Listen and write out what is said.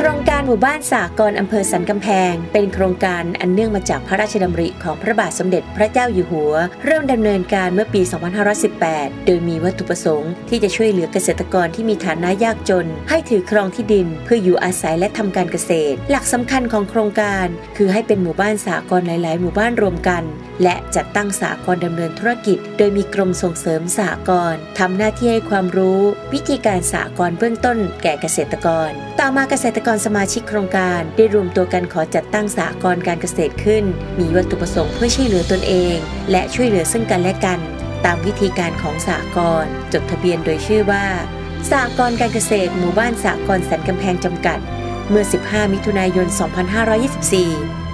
โครงการหมู่บ้านสากรอำเภอสันกำแพง เป็นโครงการอันเนื่องมาจากพระราชดำริของพระบาทสมเด็จพระเจ้าอยู่หัว เริ่มดำเนินการเมื่อปี 2518 โดยมีวัตถุประสงค์ที่จะช่วยเหลือเกษตรกรที่มีฐานะยากจน ให้ถือครองที่ดิน เพื่ออยู่อาศัยและทำการเกษตร หลักสำคัญของโครงการ คือให้เป็นหมู่บ้านสากรหลาย ๆ หมู่บ้านรวมกัน และจัดตั้งสากรดำเนินธุรกิจ โดยมีกรมส่งเสริมสากรทำหน้าที่ให้ความรู้ วิธีการสากรเบื้องต้นแก่เกษตรกร ต่อมาเกษตรกรสมาชิกโครงการได้รวมตัวกันขอจัดตั้งสหกรณ์การเกษตรขึ้น มีวัตถุประสงค์เพื่อช่วยเหลือตนเอง และช่วยเหลือซึ่งกันและกัน ตามวิธีการของสหกรณ์จดทะเบียนโดยชื่อว่าสหกรณ์การเกษตรหมู่บ้านสหกรณ์สันกำแพงจำกัด เมื่อ 15 มิถุนายน 2524